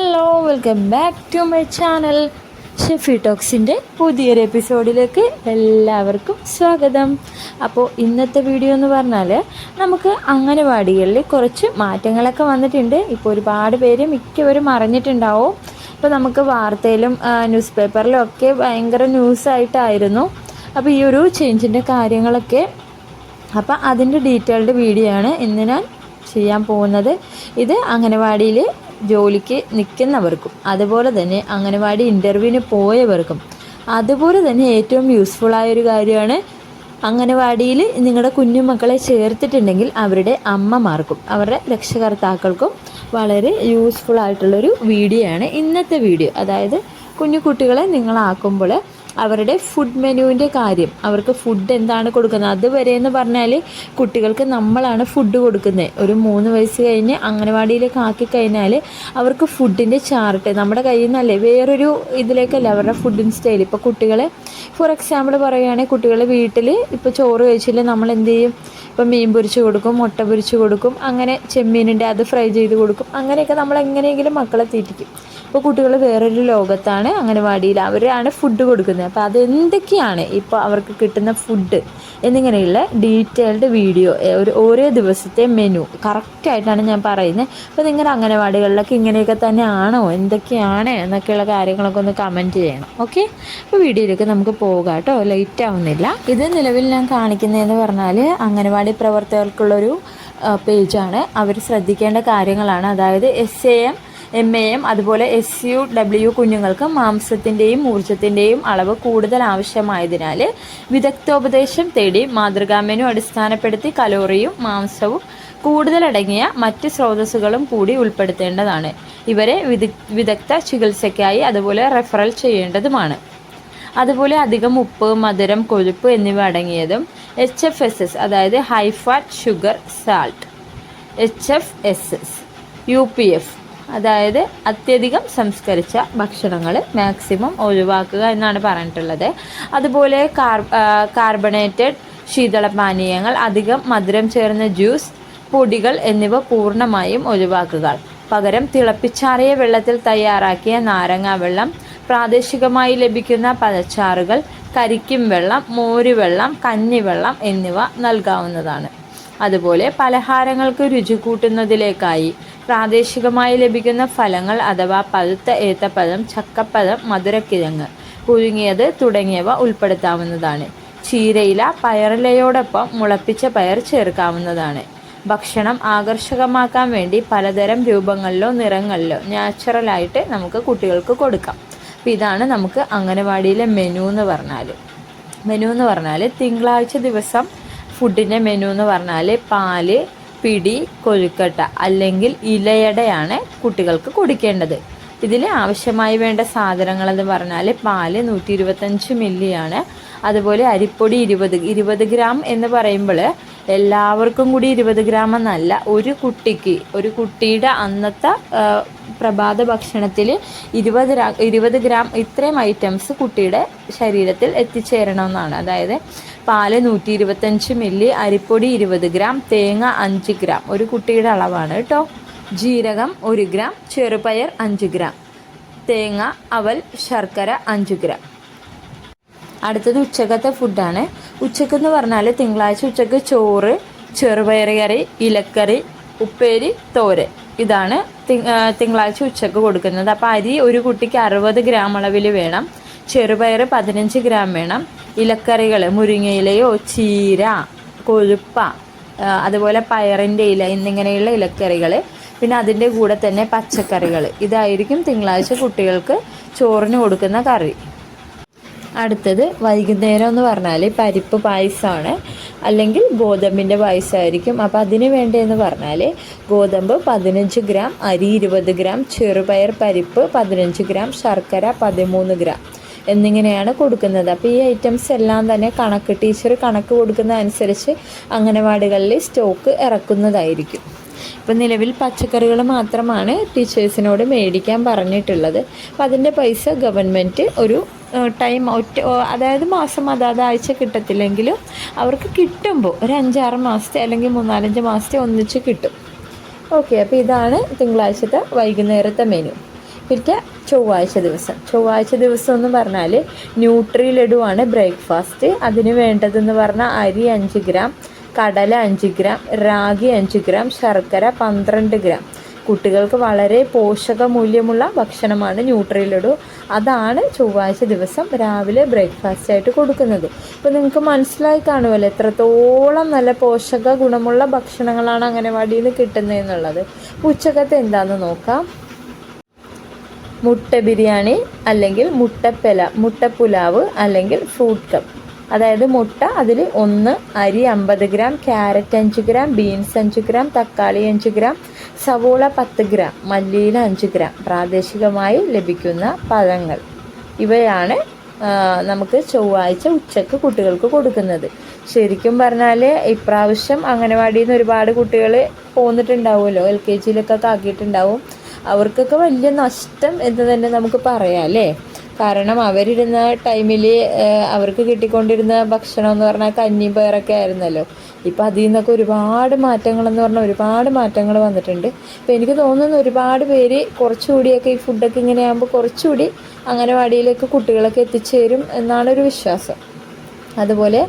Hello welcome back to my channel Shefi ടോക്സിന്റെ പുതിയൊരു എപ്പിസോഡിലേക്ക് എല്ലാവർക്കും സ്വാഗതം. അപ്പോൾ ഇന്നത്തെ വീഡിയോ എന്ന് പറഞ്ഞാൽ നമുക്ക് അംഗനവാടികളിൽ കുറച്ച് മാറ്റങ്ങളൊക്കെ വന്നിട്ടുണ്ട്. ഇപ്പോൾ ഒരുപാട് പേര് മിക്കവരും അറിഞ്ഞിട്ടുണ്ടാവും. ഇപ്പോൾ നമുക്ക് വാർത്തയിലും ന്യൂസ് പേപ്പറിലും ഒക്കെ ഭയങ്കര ന്യൂസായിട്ടായിരുന്നു അപ്പോൾ ഈ ഒരു ചേഞ്ചിന്റെ കാര്യങ്ങളൊക്കെ അപ്പോൾ അതിന്റെ ഡീറ്റെയിൽഡ് വീഡിയോ ആണ് ഇന്ന് ഞാൻ ചെയ്യാൻ പോകുന്നത്. ഇത് അംഗനവാടിയിൽ ജോലിക്ക് നിൽക്കുന്നവർക്കും അതുപോലെ തന്നെ അംഗനവാടി ഇന്റർവ്യൂവിന് പോയവർക്കും അതുപോലെ തന്നെ ഏറ്റവും യൂസ്ഫുൾ ആയ ഒരു കാര്യമാണ് അംഗനവാടിയിൽ നിങ്ങളുടെ കുഞ്ഞുമക്കളെ ചേർത്തിട്ടുണ്ടെങ്കിൽ അവരുടെ അമ്മമാർക്കും അവരുടെ രക്ഷകർത്താക്കൾക്കും വളരെ യൂസ്ഫുൾ ആയിട്ടുള്ളൊരു വീഡിയോ ആണ് ഇന്നത്തെ വീഡിയോ അതായത് കുഞ്ഞു കുട്ടികളെ നിങ്ങളാക്കുമ്പോൾ അവരുടെ ഫുഡ് മെനുവിന്റെ കാര്യം. അവർക്ക് ഫുഡ് എന്താണ് കൊടുക്കുന്നത്? അതുവരെ എന്ന് പറഞ്ഞാൽ കുട്ടികൾക്ക് നമ്മളാണ് ഫുഡ് കൊടുക്കുന്നത് ഒരു മൂന്ന് വയസ്സ് കഴിഞ്ഞ് അംഗനവാടിയിലേക്ക് ആക്കി കഴിഞ്ഞാൽ അവർക്ക് ഫുഡിന്റെ ചാർട്ട് നമ്മുടെ കയ്യിൽ നിന്നല്ലേ വേറൊരു ഇതിലേക്കല്ല അവരുടെ ഫുഡിൻ സ്റ്റൈൽ ഇപ്പോൾ കുട്ടികളെ ഫോർ എക്സാമ്പിൾ പറയുകയാണെങ്കിൽ കുട്ടികളെ വീട്ടിൽ ഇപ്പോൾ ചോറ് കഴിച്ചില്ല നമ്മൾ എന്ത് ചെയ്യും? ഇപ്പം മീൻ പൊരിച്ച് കൊടുക്കും മുട്ട പൊരിച്ച് കൊടുക്കും അങ്ങനെ ചെമ്മീനിന്റെ അത് ഫ്രൈ ചെയ്ത് കൊടുക്കും അങ്ങനെയൊക്കെ നമ്മൾ എങ്ങനെയെങ്കിലും മക്കളെ തീറ്റിക്കും. ഇപ്പോൾ കുട്ടികൾ വേറൊരു ലോകത്താണ് അംഗനവാടിയിൽ അവരാണ് ഫുഡ് കൊടുക്കുന്നത്. അപ്പോൾ അതെന്തൊക്കെയാണ് ഇപ്പോൾ അവർക്ക് കിട്ടുന്ന ഫുഡ് എന്നിങ്ങനെയുള്ള ഡീറ്റെയിൽഡ് വീഡിയോ ഒരു ഓരോ ദിവസത്തെ മെനു കറക്റ്റായിട്ടാണ് ഞാൻ പറയുന്നത്. അപ്പോൾ നിങ്ങളുടെ അംഗനവാടികളിലൊക്കെ ഇങ്ങനെയൊക്കെ തന്നെ ആണോ എന്തൊക്കെയാണ് എന്നൊക്കെയുള്ള കാര്യങ്ങളൊക്കെ ഒന്ന് കമന്റ് ചെയ്യണം. ഓക്കെ അപ്പോൾ വീഡിയോയിലേക്ക് നമുക്ക് പോകാം കേട്ടോ. ലേറ്റ് ആവുന്നില്ല. ഇത് നിലവിൽ ഞാൻ കാണിക്കുന്നതെന്ന് പറഞ്ഞാൽ അംഗനവാടി പ്രവർത്തകർക്കുള്ളൊരു പേജാണ് അവർ ശ്രദ്ധിക്കേണ്ട കാര്യങ്ങളാണ്. അതായത് S A M M A M അതുപോലെ എസ് യു ഡബ്ല്യു കുഞ്ഞുങ്ങൾക്ക് മാംസത്തിന്റെയും ഊർജത്തിന്റെയും അളവ് കൂടുതൽ ആവശ്യമായതിനാൽ വിദഗ്ധോപദേശം തേടി മാതൃകാ മെനു അടിസ്ഥാനപ്പെടുത്തി കലോറിയും മാംസവും കൂടുതലടങ്ങിയ മറ്റ് സ്രോതസ്സുകളും കൂടി ഉൾപ്പെടുത്തേണ്ടതാണ്. ഇവരെ വിദഗ് വിദഗ്ധ ചികിത്സയ്ക്കായി അതുപോലെ റെഫറൽ ചെയ്യേണ്ടതുമാണ്. അതുപോലെ അധികം ഉപ്പ് മധുരം കൊഴുപ്പ് എന്നിവ അടങ്ങിയതും എച്ച് എഫ് എസ് എസ് അതായത് high fat sugar salt H F S S U P F അതായത് അത്യധികം സംസ്കരിച്ച ഭക്ഷണങ്ങൾ മാക്സിമം ഒഴിവാക്കുക എന്നാണ് പറഞ്ഞിട്ടുള്ളത്. അതുപോലെ കാർ കാർബണേറ്റഡ് ശീതളപാനീയങ്ങൾ അധികം മധുരം ചേർന്ന ജ്യൂസ് പൊടികൾ എന്നിവ പൂർണമായും ഒഴിവാക്കുക. പകരം തിളപ്പിച്ചാറിയ വെള്ളത്തിൽ തയ്യാറാക്കിയ നാരങ്ങ വെള്ളം പ്രാദേശികമായി ലഭിക്കുന്ന പഴച്ചാറുകൾ കരിക്കും വെള്ളം മോരുവെള്ളം കഞ്ഞിവെള്ളം എന്നിവ നൽകാവുന്നതാണ്. അതുപോലെ പലഹാരങ്ങൾക്ക് രുചി കൂട്ടുന്നതിലേക്കായി പ്രാദേശികമായി ലഭിക്കുന്ന ഫലങ്ങൾ അഥവാ പഴുത്ത ഏത്തപ്പഴം ചക്കപ്പഴം മധുരക്കിഴങ്ങ് പുഴുങ്ങിയത് തുടങ്ങിയവ ഉൾപ്പെടുത്താവുന്നതാണ്. ചീരയില പയറിലയോടൊപ്പം മുളപ്പിച്ച പയർ ചേർക്കാവുന്നതാണ്. ഭക്ഷണം ആകർഷകമാക്കാൻ വേണ്ടി പലതരം രൂപങ്ങളിലോ നിറങ്ങളിലോ നാച്ചുറലായിട്ട് നമുക്ക് കുട്ടികൾക്ക് കൊടുക്കാം. അപ്പോൾ ഇതാണ് നമുക്ക് അംഗനവാടിയിലെ മെനു എന്ന് പറഞ്ഞാൽ മെനു എന്ന് പറഞ്ഞാൽ തിങ്കളാഴ്ച ദിവസം ഫുഡിന്റെ മെനു എന്ന് പറഞ്ഞാൽ പാൽ പിടി കൊഴുക്കട്ട അല്ലെങ്കിൽ ഇലയടയാണ് കുട്ടികൾക്ക് കൊടുക്കേണ്ടത്. ഇതിൽ ആവശ്യമായി വേണ്ട സാധനങ്ങളെന്ന് പറഞ്ഞാൽ പാൽ നൂറ്റി ഇരുപത്തഞ്ച് മില്ലിയാണ്. അതുപോലെ അരിപ്പൊടി ഇരുപത് ഇരുപത് ഗ്രാം എന്ന് പറയുമ്പോൾ എല്ലാവർക്കും കൂടി ഇരുപത് ഗ്രാം എന്നല്ല ഒരു കുട്ടിക്ക് ഒരു കുട്ടിയുടെ അന്നത്തെ പ്രഭാത ഭക്ഷണത്തിൽ ഇരുപത് ഇരുപത് ഗ്രാം ഇത്രയും ഐറ്റംസ് കുട്ടിയുടെ ശരീരത്തിൽ എത്തിച്ചേരണമെന്നാണ്. അതായത് പാൽ നൂറ്റി ഇരുപത്തഞ്ച് മില്ലി അരിപ്പൊടി ഇരുപത് ഗ്രാം തേങ്ങ അഞ്ച് ഗ്രാം. ഒരു കുട്ടിയുടെ അളവാണ് കേട്ടോ ജീരകം ഒരു ഗ്രാം ചെറുപയർ അഞ്ച് ഗ്രാം. തേങ്ങ അവൽ ശർക്കര അഞ്ച് ഗ്രാം. അടുത്തത് ഉച്ചക്കത്തെ ഫുഡാണ്. ഉച്ചക്കെന്ന് പറഞ്ഞാൽ തിങ്കളാഴ്ച ഉച്ചയ്ക്ക് ചോറ് ചെറുപയർ കറി ഇലക്കറി ഉപ്പേരി തോര് ഇതാണ് തിങ്കളാഴ്ച ഉച്ചയ്ക്ക് കൊടുക്കുന്നത്. അപ്പോൾ അരി ഒരു കുട്ടിക്ക് അറുപത് ഗ്രാം അളവിൽ വേണം. ചെറുപയർ പതിനഞ്ച് ഗ്രാം വേണം. ഇലക്കറികൾ മുരിങ്ങയിലയോ ചീര കൊഴുപ്പ അതുപോലെ പയറിന്റെ ഇല എന്നിങ്ങനെയുള്ള ഇലക്കറികൾ പിന്നെ അതിന്റെ കൂടെ തന്നെ പച്ചക്കറികൾ ഇതായിരിക്കും തിങ്കളാഴ്ച കുട്ടികൾക്ക് ചോറിന് കൊടുക്കുന്ന കറി. അടുത്തത് വൈകുന്നേരം എന്ന് പറഞ്ഞാൽ പരിപ്പ് പായസമാണ് അല്ലെങ്കിൽ ഗോതമ്പിന്റെ പായസമായിരിക്കും അപ്പോൾ അതിന് വേണ്ടതെന്ന് പറഞ്ഞാൽ ഗോതമ്പ് പതിനഞ്ച് ഗ്രാം അരി ഇരുപത് ഗ്രാം ചെറുപയർ പരിപ്പ് പതിനഞ്ച് ഗ്രാം ശർക്കര പതിമൂന്ന് ഗ്രാം. എന്നിങ്ങനെയാണ് കൊടുക്കുന്നത്. അപ്പോൾ ഈ ഐറ്റംസ് എല്ലാം തന്നെ കണക്ക് ടീച്ചർ കണക്ക് കൊടുക്കുന്ന അനുസരിച്ച് അംഗനവാടികളിൽ സ്റ്റോക്ക് ഇറക്കുന്നതായിരിക്കും. ഇപ്പം നിലവിൽ പച്ചക്കറികൾ മാത്രമാണ് ടീച്ചേഴ്സിനോട് മേടിക്കാൻ പറഞ്ഞിട്ടുള്ളത്. അപ്പം അതിന്റെ പൈസ ഗവൺമെന്റ് ഒരു ടൈം ഒറ്റ അതായത് മാസം അതാത് ആഴ്ച കിട്ടത്തില്ലെങ്കിലും അവർക്ക് കിട്ടുമ്പോൾ ഒരു അഞ്ചാറ് മാസത്തെ അല്ലെങ്കിൽ മൂന്നാലഞ്ച് മാസത്തെ ഒന്നിച്ച് കിട്ടും. ഓക്കെ അപ്പോൾ ഇതാണ് തിങ്കളാഴ്ചത്തെ വൈകുന്നേരത്തെ മെനു പിന്നെ ചൊവ്വാഴ്ച ദിവസം. ചൊവ്വാഴ്ച ദിവസം എന്ന് പറഞ്ഞാൽ ന്യൂട്രി ലഡുവാണ് ബ്രേക്ക്ഫാസ്റ്റ്. അതിന് വേണ്ടതെന്ന് പറഞ്ഞാൽ അരി അഞ്ച് ഗ്രാം കടല അഞ്ച് ഗ്രാം റാഗി അഞ്ച് ഗ്രാം ശർക്കര പന്ത്രണ്ട് ഗ്രാം. കുട്ടികൾക്ക് വളരെ പോഷകമൂല്യമുള്ള ഭക്ഷണമാണ് ന്യൂട്രി ലഡു. അതാണ് ചൊവ്വാഴ്ച ദിവസം രാവിലെ ബ്രേക്ക്ഫാസ്റ്റ് ആയിട്ട് കൊടുക്കുന്നത്. ഇപ്പോൾ നിങ്ങൾക്ക് മനസ്സിലായി കാണുമല്ലോ എത്രത്തോളം നല്ല പോഷക ഗുണമുള്ള ഭക്ഷണങ്ങളാണ് അംഗനവാടിയിൽ നിന്ന് കിട്ടുന്നതെന്നുള്ളത്. ഉച്ചക്കത്തെ എന്താണെന്ന് നോക്കാം. മുട്ട ബിരിയാണി അല്ലെങ്കിൽ മുട്ടപ്പല മുട്ടപ്പുലാവ് അല്ലെങ്കിൽ ഫ്രൂട്ട് കപ്പ് അതായത് മുട്ട അതിൽ ഒന്ന് അരി അമ്പത് ഗ്രാം ക്യാരറ്റ് അഞ്ച് ഗ്രാം ബീൻസ് അഞ്ച് ഗ്രാം തക്കാളി അഞ്ച് ഗ്രാം സവോള പത്ത് ഗ്രാം മല്ലിയില അഞ്ച് ഗ്രാം. പ്രാദേശികമായി ലഭിക്കുന്ന പഴങ്ങൾ. ഇവയാണ് നമുക്ക് ചൊവ്വാഴ്ച ഉച്ചയ്ക്ക് കുട്ടികൾക്ക് കൊടുക്കുന്നത്. ശരിക്കും പറഞ്ഞാൽ ഇപ്രാവശ്യം അംഗനവാടിയിൽ നിന്ന് ഒരുപാട് കുട്ടികൾ പോന്നിട്ടുണ്ടാവുമല്ലോ എൽ കെ ജിയിലൊക്കെ ആക്കിയിട്ടുണ്ടാവും. അവർക്കൊക്കെ വലിയ നഷ്ടം എന്ന് തന്നെ നമുക്ക് പറയാം അല്ലേ? കാരണം അവരിരുന്ന ടൈമിൽ അവർക്ക് കിട്ടിക്കൊണ്ടിരുന്ന ഭക്ഷണം എന്ന് പറഞ്ഞാൽ കഞ്ഞിയും പയറൊക്കെ ആയിരുന്നല്ലോ. ഇപ്പം അതിൽ നിന്നൊക്കെ ഒരുപാട് മാറ്റങ്ങളെന്ന് പറഞ്ഞാൽ ഒരുപാട് മാറ്റങ്ങൾ വന്നിട്ടുണ്ട്. ഇപ്പം എനിക്ക് തോന്നുന്നു ഒരുപാട് പേര് കുറച്ചുകൂടിയൊക്കെ ഈ ഫുഡൊക്കെ ഇങ്ങനെ ആകുമ്പോൾ കുറച്ചുകൂടി അംഗനവാടിയിലേക്ക് കുട്ടികളൊക്കെ എത്തിച്ചേരും എന്നാണ് ഒരു വിശ്വാസം. അതുപോലെ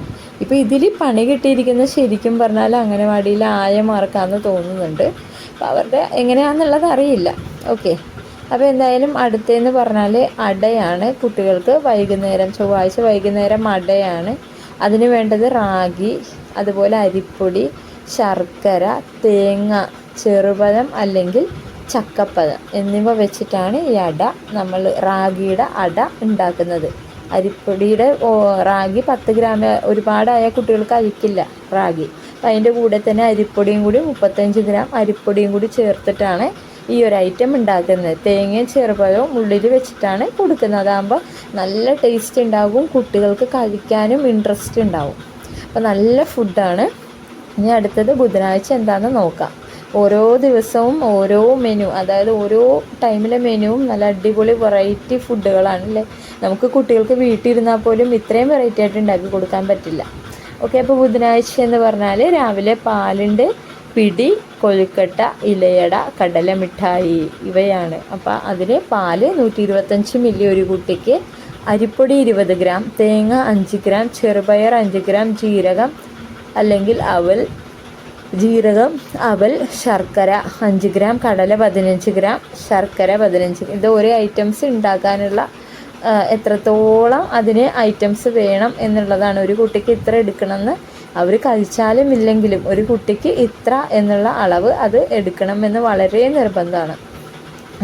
ഇപ്പോൾ ഇതിൽ പണി കിട്ടിയിരിക്കുന്നത് ശരിക്കും പറഞ്ഞാൽ അംഗനവാടിയിൽ ആയമാർക്കാന്ന് തോന്നുന്നുണ്ട്. അപ്പോൾ അവരുടെ എങ്ങനെയാണെന്നുള്ളത് അറിയില്ല. ഓക്കെ. അപ്പോൾ എന്തായാലും അടുത്തതെന്ന് പറഞ്ഞാൽ അടയാണ്. കുട്ടികൾക്ക് വൈകുന്നേരം ചൊവ്വാഴ്ച വൈകുന്നേരം അടയാണ്. അതിന് വേണ്ടത് റാഗി അതുപോലെ അരിപ്പൊടി ശർക്കര തേങ്ങ ചെറുപഴം അല്ലെങ്കിൽ ചക്കപ്പഴം എന്നിവ വെച്ചിട്ടാണ് ഈ അട നമ്മൾ റാഗിയുടെ അട ഉണ്ടാക്കുന്നത്. അരിപ്പൊടിയുടെ റാഗി പത്ത് ഗ്രാം ഒരുപാടായ കുട്ടികൾക്ക് അരിക്കില്ല റാഗി. അപ്പം അതിന്റെ കൂടെ തന്നെ അരിപ്പൊടിയും കൂടി മുപ്പത്തഞ്ച് ഗ്രാം അരിപ്പൊടിയും കൂടി ചേർത്തിട്ടാണ് ഈ ഒരു ഐറ്റം ഉണ്ടാക്കുന്നത്. തേങ്ങയും ചെറുപഴവും ഉള്ളിൽ വെച്ചിട്ടാണ് കൊടുക്കുന്നത്. അതാകുമ്പോൾ നല്ല ടേസ്റ്റ് ഉണ്ടാകും കുട്ടികൾക്ക് കഴിക്കാനും ഇൻട്രസ്റ്റ് ഉണ്ടാവും. അപ്പോൾ നല്ല ഫുഡാണ് ഇനി അടുത്തത് ബുധനാഴ്ച എന്താണെന്ന് നോക്കാം. ഓരോ ദിവസവും ഓരോ മെനു അതായത് ഓരോ ടൈമിലെ മെനുവും നല്ല അടിപൊളി വെറൈറ്റി ഫുഡുകളാണ് അല്ലേ? നമുക്ക് കുട്ടികൾക്ക് വീട്ടിലിരുന്നാൽ പോലും ഇത്രയും വെറൈറ്റി ആയിട്ട് ഉണ്ടാക്കി കൊടുക്കാൻ പറ്റില്ല. ഓക്കെ അപ്പോൾ ബുധനാഴ്ച എന്ന് പറഞ്ഞാൽ രാവിലെ പാലുണ്ട് പിടി കൊഴുക്കട്ട ഇലയട കടല മിഠായി ഇവയാണ്. അപ്പോൾ അതിൽ പാൽ നൂറ്റി ഇരുപത്തഞ്ച് മില്ലി ഒരു കുട്ടിക്ക് അരിപ്പൊടി ഇരുപത് ഗ്രാം തേങ്ങ അഞ്ച് ഗ്രാം ചെറുപയർ അഞ്ച് ഗ്രാം ജീരകം അല്ലെങ്കിൽ അവൽ ജീരകം അവൽ ശർക്കര അഞ്ച് ഗ്രാം കടല പതിനഞ്ച് ഗ്രാം ശർക്കര പതിനഞ്ച് ഇത് ഓരോ ഐറ്റംസ് ഉണ്ടാക്കാനുള്ള എത്രത്തോളം അതിന് ഐറ്റംസ് വേണം എന്നുള്ളതാണ്. ഒരു കുട്ടിക്ക് ഇത്ര എടുക്കണമെന്ന് അവർ കഴിച്ചാലും ഇല്ലെങ്കിലും ഒരു കുട്ടിക്ക് ഇത്ര എന്നുള്ള അളവ് അത് എടുക്കണമെന്ന് വളരെ നിർബന്ധമാണ്.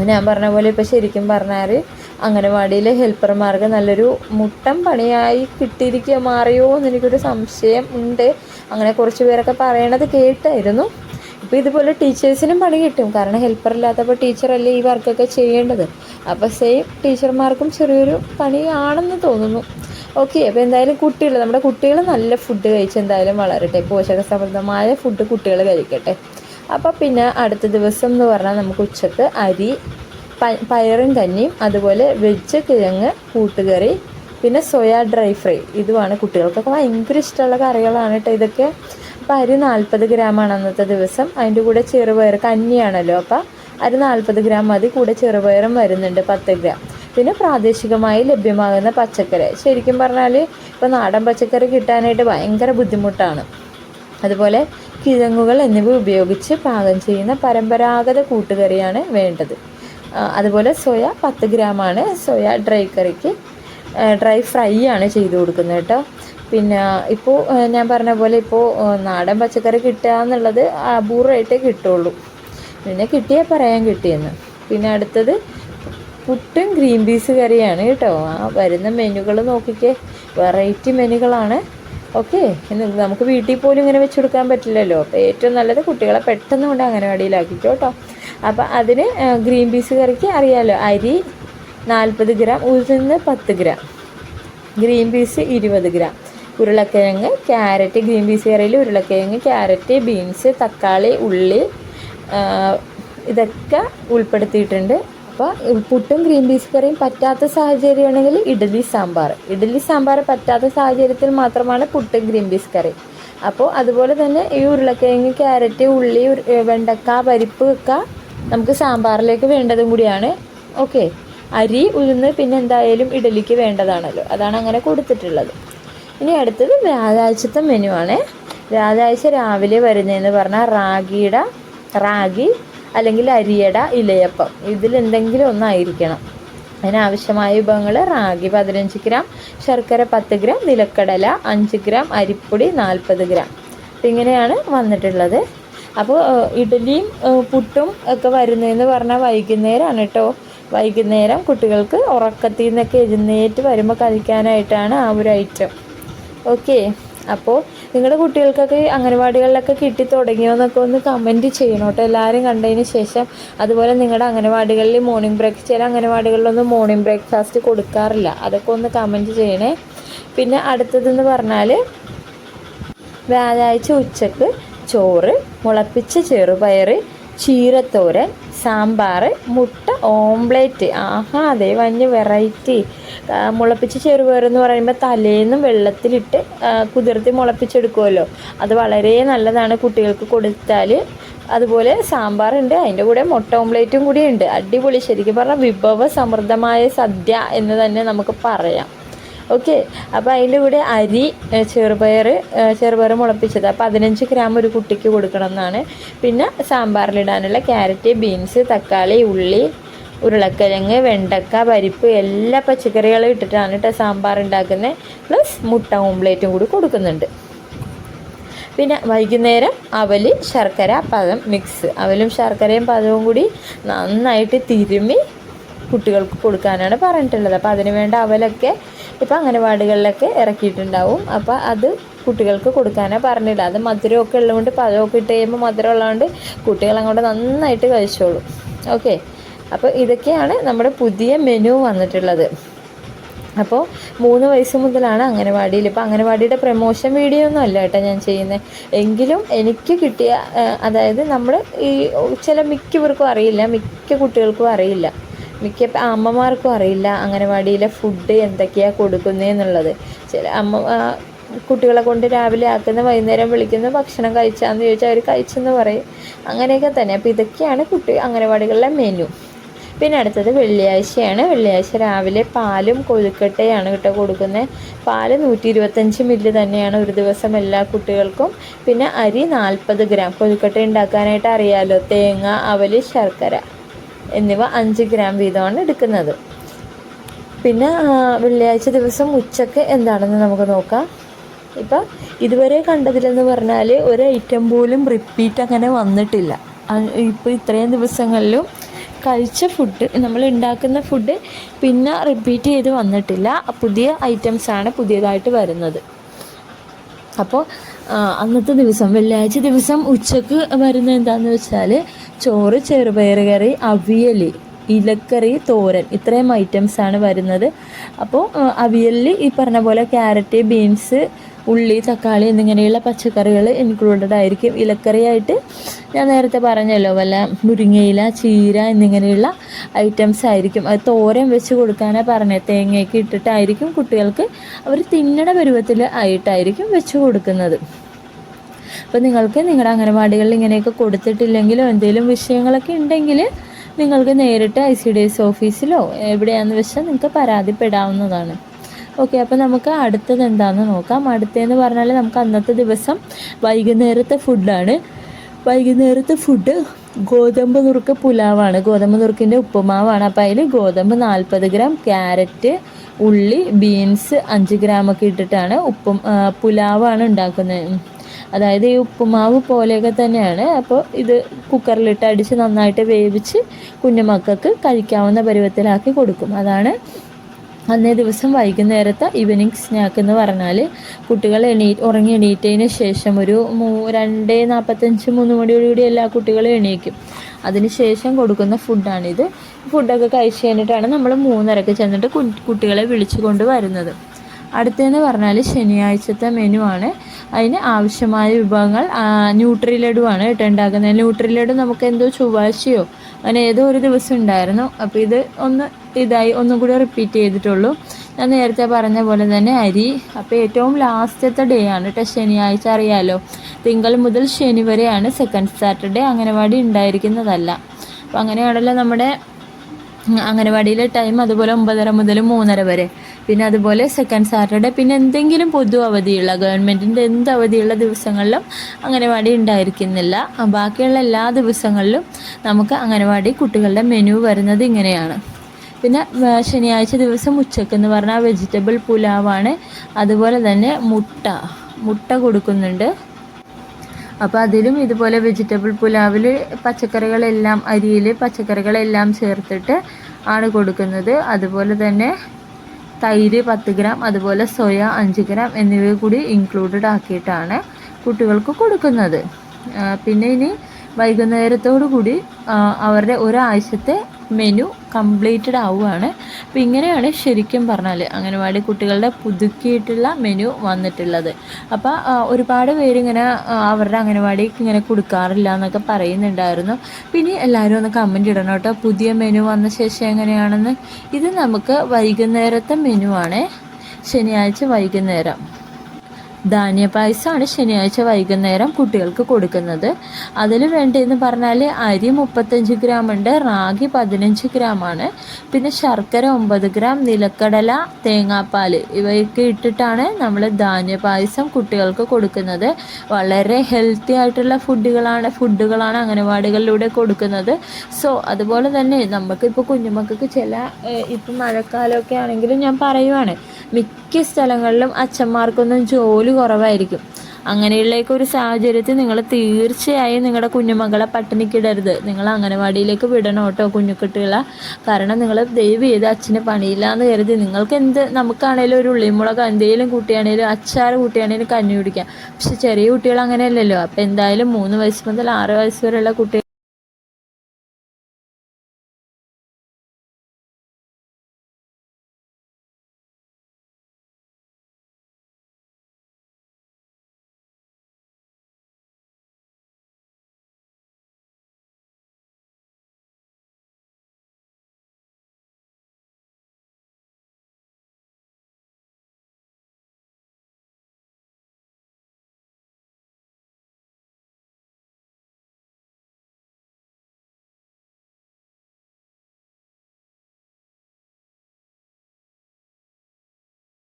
ഞാൻ പറഞ്ഞ പോലെ ഇപ്പോൾ ശരിക്കും പറഞ്ഞാൽ അംഗനവാടിയിലെ ഹെൽപ്പർമാർക്ക് നല്ലൊരു മുട്ടം പണിയായി കിട്ടിയിരിക്കുക മാറിയോ എന്ന് എനിക്കൊരു സംശയം ഉണ്ട്. അങ്ങനെ കുറച്ച് പേരൊക്കെ പറയണത് കേട്ടായിരുന്നു. ഇപ്പോൾ ഇതുപോലെ ടീച്ചേഴ്സിനും പണി കിട്ടും. കാരണം ഹെൽപ്പർ ഇല്ലാത്തപ്പോൾ ടീച്ചറല്ലേ ഈ വർക്കൊക്കെ ചെയ്യേണ്ടത്. അപ്പോൾ സെയിം ടീച്ചർമാർക്കും ചെറിയൊരു പണിയാണെന്ന് തോന്നുന്നു. ഓക്കെ അപ്പോൾ എന്തായാലും കുട്ടികൾ നമ്മുടെ കുട്ടികൾ നല്ല ഫുഡ് കഴിച്ച് എന്തായാലും വളരട്ടെ. പോഷകസമൃദ്ധമായ ഫുഡ് കുട്ടികൾ കഴിക്കട്ടെ. അപ്പോൾ പിന്നെ അടുത്ത ദിവസം എന്ന് പറഞ്ഞാൽ നമുക്ക് ഉച്ചയ്ക്ക് അരി പയറും കഞ്ഞിയും അതുപോലെ വെജ് കിഴങ്ങ് കൂട്ടുകറി പിന്നെ സോയാ ഡ്രൈ ഫ്രൈ. ഇതുമാണ് കുട്ടികൾക്കൊക്കെ ഭയങ്കര ഇഷ്ടമുള്ള കറികളാണ് കേട്ടോ ഇതൊക്കെ. അപ്പോൾ അരി നാൽപ്പത് ഗ്രാമാണ് അന്നത്തെ ദിവസം. അതിന്റെ കൂടെ ചെറുപയർ കഞ്ഞിയാണല്ലോ. അപ്പോൾ അരി നാൽപ്പത് ഗ്രാം മതി. കൂടെ ചെറുപയറും വരുന്നുണ്ട് പത്ത് ഗ്രാം. പിന്നെ പ്രാദേശികമായി ലഭ്യമാകുന്ന പച്ചക്കറി. ശരിക്കും പറഞ്ഞാൽ ഇപ്പോൾ നാടൻ പച്ചക്കറി കിട്ടാനായിട്ട് ഭയങ്കര ബുദ്ധിമുട്ടാണ്. അതുപോലെ കിഴങ്ങുകൾ എന്നിവ ഉപയോഗിച്ച് പാകം ചെയ്യുന്ന പരമ്പരാഗത കൂട്ടുകറിയാണ് വേണ്ടത്. അതുപോലെ സോയ പത്ത് ഗ്രാമാണ്. സോയ ഡ്രൈ കറിക്ക് ഡ്രൈ ഫ്രൈ ആണ് ചെയ്തു കൊടുക്കുന്നത് കേട്ടോ. പിന്നെ ഇപ്പോൾ ഞാൻ പറഞ്ഞ പോലെ ഇപ്പോൾ നാടൻ പച്ചക്കറി കിട്ടുക എന്നുള്ളത് അപൂർവമായിട്ടേ കിട്ടുള്ളൂ. പിന്നെ കിട്ടിയാൽ പറയാൻ കിട്ടിയെന്ന്. പിന്നെ അടുത്തത് പുട്ടും ഗ്രീൻ പീസ് കറിയാണ് കേട്ടോ. ആ വരുന്ന മെനുകൾ നോക്കിക്കേ. വെറൈറ്റി മെനുകളാണ്. ഓക്കെ നമുക്ക് വീട്ടിൽ പോലും ഇങ്ങനെ വെച്ച് കൊടുക്കാൻ പറ്റില്ലല്ലോ. അപ്പോൾ ഏറ്റവും നല്ലത് കുട്ടികളെ പെട്ടെന്ന് കൊണ്ട് അംഗനവാടിയിലാക്കിക്കോ കേട്ടോ. അപ്പോൾ അതിന് ഗ്രീൻ പീസ് കറിക്ക് അറിയാമല്ലോ അരി നാൽപ്പത് ഗ്രാം ഉഴുന്ന് പത്ത് ഗ്രാം ഗ്രീൻ പീസ് ഇരുപത് ഗ്രാം. ഉരുളക്കിഴങ്ങ് ക്യാരറ്റ് ഗ്രീൻ പീസ് കറിയിൽ ഉരുളക്കിഴങ്ങ് ക്യാരറ്റ് ബീൻസ് തക്കാളി ഉള്ളി ഇതൊക്കെ ഉൾപ്പെടുത്തിയിട്ടുണ്ട്. അപ്പോൾ പുട്ടും ഗ്രീൻ പീസ് കറിയും പറ്റാത്ത സാഹചര്യമാണെങ്കിൽ ഇഡ്ഡലി സാമ്പാർ. ഇഡ്ഡലി സാമ്പാർ പറ്റാത്ത സാഹചര്യത്തിൽ മാത്രമാണ് പുട്ടും ഗ്രീൻ പീസ് കറി. അപ്പോൾ അതുപോലെ തന്നെ ഈ ഉരുളക്കിഴങ്ങ് ക്യാരറ്റ് ഉള്ളി വെണ്ടക്ക പരിപ്പ് ഒക്കെ നമുക്ക് സാമ്പാറിലേക്ക് വേണ്ടതും കൂടിയാണ്. ഓക്കെ. അരി ഉഴുന്ന് പിന്നെ എന്തായാലും ഇഡലിക്ക് വേണ്ടതാണല്ലോ. അതാണ് അങ്ങനെ കൊടുത്തിട്ടുള്ളത്. ഇനി അടുത്തത് വ്യാഴാഴ്ചത്തെ മെനു ആണ്. വ്യാഴാഴ്ച രാവിലെ വരുന്നതെന്ന് പറഞ്ഞാൽ റാഗിയുടെ റാഗി അല്ലെങ്കിൽ അരിയട ഇലയപ്പം. ഇതിൽ എന്തെങ്കിലും ഒന്നായിരിക്കണം. അതിനാവശ്യമായ വിഭവങ്ങൾ റാഗി പതിനഞ്ച് ഗ്രാം ശർക്കര പത്ത് ഗ്രാം നിലക്കടല അഞ്ച് ഗ്രാം അരിപ്പൊടി നാൽപ്പത് ഗ്രാം. ഇങ്ങനെയാണ് വന്നിട്ടുള്ളത്. അപ്പോൾ ഇഡലിയും പുട്ടും ഒക്കെ വരുന്നതെന്ന് പറഞ്ഞാൽ വൈകുന്നേരമാണ് കേട്ടോ വൈകുന്നേരം കുട്ടികൾക്ക് ഉറക്കത്തിൽ നിന്നൊക്കെ എഴുന്നേറ്റ് വരുമ്പോൾ കഴിക്കാനായിട്ടാണ് ആ ഒരു ഐറ്റം. ഓക്കെ. അപ്പോൾ നിങ്ങളുടെ കുട്ടികൾക്കൊക്കെ അംഗനവാടികളിലൊക്കെ കിട്ടി തുടങ്ങിയോ എന്നൊക്കെ ഒന്ന് കമന്റ് ചെയ്യണം കേട്ടോ. എല്ലാവരും കണ്ടതിന് ശേഷം അതുപോലെ നിങ്ങളുടെ അംഗനവാടികളിൽ മോർണിംഗ് ബ്രേക്ക് ചില അംഗനവാടികളിലൊന്നും മോർണിംഗ് ബ്രേക്ക്ഫാസ്റ്റ് കൊടുക്കാറില്ല. അതൊക്കെ ഒന്ന് കമന്റ് ചെയ്യണേ. പിന്നെ അടുത്തതെന്ന് പറഞ്ഞാൽ വ്യാഴാഴ്ച ഉച്ചയ്ക്ക് ചോറ് മുളപ്പിച്ച ചെറുപയർ ചീരത്തോരൻ സാമ്പാർ മുട്ട ഓംലേറ്റ് ആഹാ അതേ വഞ്ഞ് വെറൈറ്റി മുളപ്പിച്ച ചെറുപയറെന്ന് പറയുമ്പോൾ തലേന്നും വെള്ളത്തിലിട്ട് കുതിർത്തി മുളപ്പിച്ചെടുക്കുമല്ലോ അത് വളരെ നല്ലതാണ് കുട്ടികൾക്ക് കൊടുത്താൽ അതുപോലെ സാമ്പാറുണ്ട് അതിന്റെ കൂടെ മുട്ട ഓംലേറ്റും കൂടി ഉണ്ട്. അടിപൊളി. ശരിക്കും പറഞ്ഞാൽ വിഭവ സമൃദ്ധമായ സദ്യ എന്ന് തന്നെ നമുക്ക് പറയാം. ഓക്കെ അപ്പോൾ അതിന്റെ കൂടെ അരി ചെറുപയർ ചെറുപയർ മുളപ്പിച്ചത്. പതിനഞ്ച് ഗ്രാം ഒരു കുട്ടിക്ക് കൊടുക്കണം എന്നാണ്. പിന്നെ സാമ്പാറിലിടാനുള്ള ക്യാരറ്റ് ബീൻസ് തക്കാളി ഉള്ളി ഉരുളക്കിഴങ്ങ് വെണ്ടക്ക പരിപ്പ് എല്ലാ പച്ചക്കറികളും ഇട്ടിട്ടാണ് കേട്ടോ സാമ്പാർ ഉണ്ടാക്കുന്നത് പ്ലസ് മുട്ട ഓംപ്ലേറ്റും കൂടി കൊടുക്കുന്നുണ്ട്. പിന്നെ വൈകുന്നേരം അവൽ ശർക്കര പഴം മിക്സ്. അവലും ശർക്കരയും പഴവും കൂടി നന്നായിട്ട് തിരുമ്മി കുട്ടികൾക്ക് കൊടുക്കാനാണ് പറഞ്ഞിട്ടുള്ളത്. അപ്പോൾ അതിന് വേണ്ട അവലൊക്കെ ഇപ്പോൾ അംഗനവാടികളിലൊക്കെ ഇറക്കിയിട്ടുണ്ടാവും. അപ്പോൾ അത് കുട്ടികൾക്ക് കൊടുക്കാനാണ് പറഞ്ഞില്ല അത് മധുരമൊക്കെ ഉള്ളതുകൊണ്ട് പഴമൊക്കെ ഇട്ട് കഴിയുമ്പോൾ മധുരം ഉള്ളതുകൊണ്ട് കുട്ടികൾ അങ്ങോട്ട് നന്നായിട്ട് കഴിച്ചോളും. ഓക്കെ? അപ്പോൾ ഇതൊക്കെയാണ് നമ്മുടെ പുതിയ മെനു വന്നിട്ടുള്ളത്. അപ്പോൾ മൂന്ന് വയസ്സ് മുതലാണ് അംഗനവാടിയിൽ. ഇപ്പോൾ അംഗനവാടിയുടെ പ്രമോഷൻ വീഡിയോ ഒന്നും അല്ല കേട്ടോ ഞാൻ ചെയ്യുന്നത് എങ്കിലും എനിക്ക് കിട്ടിയ അതായത് നമ്മൾ ഈ ചില മിക്കവർക്കും അറിയില്ല മിക്ക കുട്ടികൾക്കും അറിയില്ല. മിക്ക അമ്മമാർക്കും അറിയില്ല അംഗനവാടിയിലെ ഫുഡ് എന്തൊക്കെയാണ് കൊടുക്കുന്നതെന്നുള്ളത് ചില അമ്മ കുട്ടികളെ കൊണ്ട് രാവിലെ ആക്കുന്ന വൈകുന്നേരം വിളിക്കുന്ന ഭക്ഷണം കഴിച്ചാന്ന് ചോദിച്ചാൽ അവർ കഴിച്ചെന്ന് പറയും. അങ്ങനെയൊക്കെ തന്നെ. അപ്പോൾ ഇതൊക്കെയാണ് കുട്ടി അംഗനവാടികളിലെ മെനു പിന്നെ അടുത്തത് വെള്ളിയാഴ്ചയാണ്. വെള്ളിയാഴ്ച രാവിലെ പാലും കൊഴുക്കട്ടയാണ് കേട്ടോ കൊടുക്കുന്നത് പാൽ നൂറ്റി ഇരുപത്തഞ്ച് മില്ലി തന്നെയാണ് ഒരു ദിവസം എല്ലാ കുട്ടികൾക്കും. പിന്നെ അരി നാൽപ്പത് ഗ്രാം കൊഴുക്കട്ട ഉണ്ടാക്കാനായിട്ട് അറിയാമല്ലോ തേങ്ങ അവൽ ശർക്കര. എന്നിവ അഞ്ച് ഗ്രാം വീതമാണ് എടുക്കുന്നത്. പിന്നെ വെള്ളിയാഴ്ച ദിവസം ഉച്ചയ്ക്ക് എന്താണെന്ന് നമുക്ക് നോക്കാം. ഇപ്പം ഇതുവരെ കണ്ടതിലെന്ന് പറഞ്ഞാൽ ഒരു ഐറ്റം പോലും റിപ്പീറ്റ് അങ്ങനെ വന്നിട്ടില്ല. ഇപ്പോൾ ഇത്രയും ദിവസങ്ങളിലും കഴിച്ച ഫുഡ് നമ്മൾ ഉണ്ടാക്കുന്ന ഫുഡ് പിന്നെ റിപ്പീറ്റ് ചെയ്ത് വന്നിട്ടില്ല. പുതിയ ഐറ്റംസാണ് പുതിയതായിട്ട് വരുന്നത്. അപ്പോൾ അന്നത്തെ ദിവസം വെള്ളിയാഴ്ച ദിവസം ഉച്ചയ്ക്ക് വരുന്ന എന്താണെന്ന് വെച്ചാൽ ചോറ് ചെറുപയർ കറി അവിയൽ ഇലക്കറി തോരൻ ഇത്രയും ഐറ്റംസ് ആണ് വരുന്നത്. അപ്പോൾ അവിയലിൽ ഈ പറഞ്ഞ പോലെ ക്യാരറ്റ് ബീൻസ് ഉള്ളി തക്കാളി എന്നിങ്ങനെയുള്ള പച്ചക്കറികൾ ഇൻക്ലൂഡഡ് ആയിരിക്കും. ഇലക്കറിയായിട്ട് ഞാൻ നേരത്തെ പറഞ്ഞല്ലോ വല്ല മുരിങ്ങയില ചീര എന്നിങ്ങനെയുള്ള ഐറ്റംസ് ആയിരിക്കും. അത് തോരൻ വെച്ച് കൊടുക്കാനാണ് പറഞ്ഞത് തേങ്ങയൊക്കെ ഇട്ടിട്ടായിരിക്കും കുട്ടികൾക്ക് അവർ തിന്നണ പരുവത്തിൽ ആയിട്ടായിരിക്കും വെച്ച് കൊടുക്കുന്നത്. അപ്പോൾ നിങ്ങൾക്ക് നിങ്ങളുടെ അംഗനവാടികളിൽ ഇങ്ങനെയൊക്കെ കൊടുത്തിട്ടില്ലെങ്കിലോ എന്തെങ്കിലും വിഷയങ്ങളൊക്കെ ഉണ്ടെങ്കിൽ നിങ്ങൾക്ക് നേരിട്ട് ഐ സി ഡി എസ് ഓഫീസിലോ എവിടെയാണെന്ന് വെച്ചാൽ നിങ്ങൾക്ക് പരാതിപ്പെടാവുന്നതാണ്. ഓക്കെ അപ്പോൾ നമുക്ക് അടുത്തത് എന്താണെന്ന് നോക്കാം. അടുത്തതെന്ന് പറഞ്ഞാൽ നമുക്ക് അന്നത്തെ ദിവസം വൈകുന്നേരത്തെ ഫുഡാണ്. വൈകുന്നേരത്തെ ഫുഡ് ഗോതമ്പ് നുറുക്ക് പുലാവാണ്. ഗോതമ്പ് നുറുക്കിന്റെ ഉപ്പുമാവാണ്. അപ്പോൾ അതിൽ ഗോതമ്പ് നാൽപ്പത് ഗ്രാം ക്യാരറ്റ് ഉള്ളി ബീൻസ് അഞ്ച് ഗ്രാമൊക്കെ ഇട്ടിട്ടാണ് ഉപ്പും പുലാവാണ് ഉണ്ടാക്കുന്നത്. അതായത് ഈ ഉപ്പുമാവ് പോലെയൊക്കെ തന്നെയാണ്. അപ്പോൾ ഇത് കുക്കറിലിട്ട് അടിച്ച് നന്നായിട്ട് വേവിച്ച് കുഞ്ഞുമക്കൾക്ക് കഴിക്കാവുന്ന പരുവത്തിലാക്കി കൊടുക്കും. അതാണ് അന്നേ ദിവസം വൈകുന്നേരത്തെ ഈവനിങ് സ്നാക്ക് എന്ന് പറഞ്ഞാൽ കുട്ടികൾ എണീ ഉറങ്ങി എണീറ്റതിന് ശേഷം ഒരു മൂ രണ്ട് നാൽപ്പത്തഞ്ച് മൂന്ന് മണിയോടുകൂടി എല്ലാ കുട്ടികളും എണീക്കും. അതിന് ശേഷം കൊടുക്കുന്ന ഫുഡാണിത് ഫുഡൊക്കെ കഴിച്ച് കഴിഞ്ഞിട്ടാണ് നമ്മൾ മൂന്നരക്ക് ചെന്നിട്ട് കുട്ടികളെ വിളിച്ചു കൊണ്ട് വരുന്നത്. അടുത്തതെന്ന് പറഞ്ഞാൽ ശനിയാഴ്ചത്തെ മെനു ആണ്. അതിന് ആവശ്യമായ വിഭവങ്ങൾ ന്യൂട്രി ലഡു ആണ് കേട്ടോ ഉണ്ടാക്കുന്നത്. ന്യൂട്രി ലഡു നമുക്ക് എന്തോ ചൊവ്വാഴ്ചയോ അങ്ങനെ ഏതോ ഒരു ദിവസം ഉണ്ടായിരുന്നു. അപ്പോൾ ഇത് ഒന്ന് ഇതായി ഒന്നും കൂടി റിപ്പീറ്റ് ചെയ്തിട്ടുള്ളൂ. ഞാൻ നേരത്തെ പറഞ്ഞ പോലെ തന്നെ അരി. അപ്പോൾ ഏറ്റവും ലാസ്റ്റത്തെ ഡേ ആണ് കേട്ടോ ശനിയാഴ്ച. അറിയാലോ തിങ്കൾ മുതൽ ശനി വരെയാണ് സെക്കൻഡ് സാറ്റർഡേ അംഗനവാടി ഉണ്ടായിരിക്കുന്നതല്ല. അപ്പോൾ അങ്ങനെയാണല്ലോ നമ്മുടെ അംഗനവാടിയിലെ ടൈം അതുപോലെ ഒമ്പതര മുതൽ മൂന്നര വരെ. പിന്നെ അതുപോലെ സെക്കൻഡ് സാറ്റർഡേ പിന്നെ എന്തെങ്കിലും പൊതു അവധിയുള്ള ഗവൺമെന്റിന്റെ എന്ത് അവധിയുള്ള ദിവസങ്ങളിലും അംഗനവാടി ഉണ്ടായിരിക്കുന്നില്ല. ബാക്കിയുള്ള എല്ലാ ദിവസങ്ങളിലും നമുക്ക് അംഗനവാടി കുട്ടികളുടെ മെനു വരുന്നത് ഇങ്ങനെയാണ്. പിന്നെ ശനിയാഴ്ച ദിവസം ഉച്ചയ്ക്ക് എന്ന് പറഞ്ഞാൽ വെജിറ്റബിൾ പുലാവാണ്. അതുപോലെ തന്നെ മുട്ട മുട്ട കൊടുക്കുന്നുണ്ട്. അപ്പോൾ അതിലും ഇതുപോലെ വെജിറ്റബിൾ പുലാവിൽ പച്ചക്കറികളെല്ലാം അരിയിൽ പച്ചക്കറികളെല്ലാം ചേർത്തിട്ട് ആണ് കൊടുക്കുന്നത്. അതുപോലെ തന്നെ തൈര് പത്ത് ഗ്രാം അതുപോലെ സോയ അഞ്ച് ഗ്രാം എന്നിവ കൂടി ഇൻക്ലൂഡഡ് ആക്കിയിട്ടാണ് കുട്ടികൾക്ക് കൊടുക്കുന്നത്. പിന്നെ ഇനി വൈകുന്നേരത്തോടു കൂടി അവരുടെ ഒരാഴ്ചത്തെ മെനു കംപ്ലീറ്റഡ് ആവുകയാണ് അപ്പം ഇങ്ങനെയാണ് ശരിക്കും പറഞ്ഞാൽ അംഗനവാടി കുട്ടികളുടെ പുതുക്കിയിട്ടുള്ള മെനു വന്നിട്ടുള്ളത്. അപ്പോൾ ഒരുപാട് പേരിങ്ങനെ അവരുടെ അംഗനവാടിക്ക് ഇങ്ങനെ കൊടുക്കാറില്ല എന്നൊക്കെ പറയുന്നുണ്ടായിരുന്നു. പിന്നെ എല്ലാവരും ഒന്ന് കമന്റ് ഇടണം കേട്ടോ. പുതിയ മെനു വന്ന ശേഷം എങ്ങനെയാണെന്ന്? ഇത് നമുക്ക് വൈകുന്നേരത്തെ മെനു ആണ്. ശനിയാഴ്ച വൈകുന്നേരം. ധാന്യപായസമാണ് ശനിയാഴ്ച വൈകുന്നേരം കുട്ടികൾക്ക് കൊടുക്കുന്നത്. അതിൽ വേണ്ടതെന്ന് പറഞ്ഞാൽ അരി മുപ്പത്തഞ്ച് ഗ്രാം ഉണ്ട് റാഗി പതിനഞ്ച് ഗ്രാമാണ് പിന്നെ ശർക്കര ഒമ്പത് ഗ്രാം നിലക്കടല തേങ്ങാപ്പാൽ ഇവയൊക്കെ ഇട്ടിട്ടാണ് നമ്മൾ ധാന്യ പായസം കുട്ടികൾക്ക് കൊടുക്കുന്നത്. വളരെ ഹെൽത്തി ആയിട്ടുള്ള ഫുഡുകളാണ് ഫുഡുകളാണ് അംഗനവാടികളിലൂടെ കൊടുക്കുന്നത്. സോ അതുപോലെ തന്നെ നമുക്കിപ്പോൾ കുഞ്ഞുമക്കൾക്ക് ചില ഇപ്പം മഴക്കാലമൊക്കെ ആണെങ്കിലും ഞാൻ പറയുവാണ് മിക്ക സ്ഥലങ്ങളിലും അച്ഛന്മാർക്കൊന്നും ജോലി കുറവായിരിക്കും. അങ്ങനെയുള്ളേക്ക് ഒരു സാഹചര്യത്തിൽ നിങ്ങൾ തീർച്ചയായും നിങ്ങളുടെ കുഞ്ഞുമകളെ പട്ടിണിക്കിടരുത് നിങ്ങൾ അംഗനവാടിയിലേക്ക് വിടണം കേട്ടോ കുഞ്ഞുകുട്ടികളെ കാരണം നിങ്ങൾ ദയവ് ചെയ്ത് അച്ഛന് പണിയില്ല എന്ന് കരുതി. നിങ്ങൾക്ക് എന്ത് നമുക്കാണേലും ഒരു ഉള്ളിമുളക് എന്തെങ്കിലും കുട്ടിയാണേലും അച്ചാറ് കുട്ടിയാണേലും കഞ്ഞി കുടിക്കാം. പക്ഷെ ചെറിയ കുട്ടികൾ അങ്ങനെയല്ലല്ലോ. അപ്പോൾ എന്തായാലും മൂന്ന് വയസ്സ് മുതൽ ആറ് വയസ്സ് വരെയുള്ള കുട്ടികൾ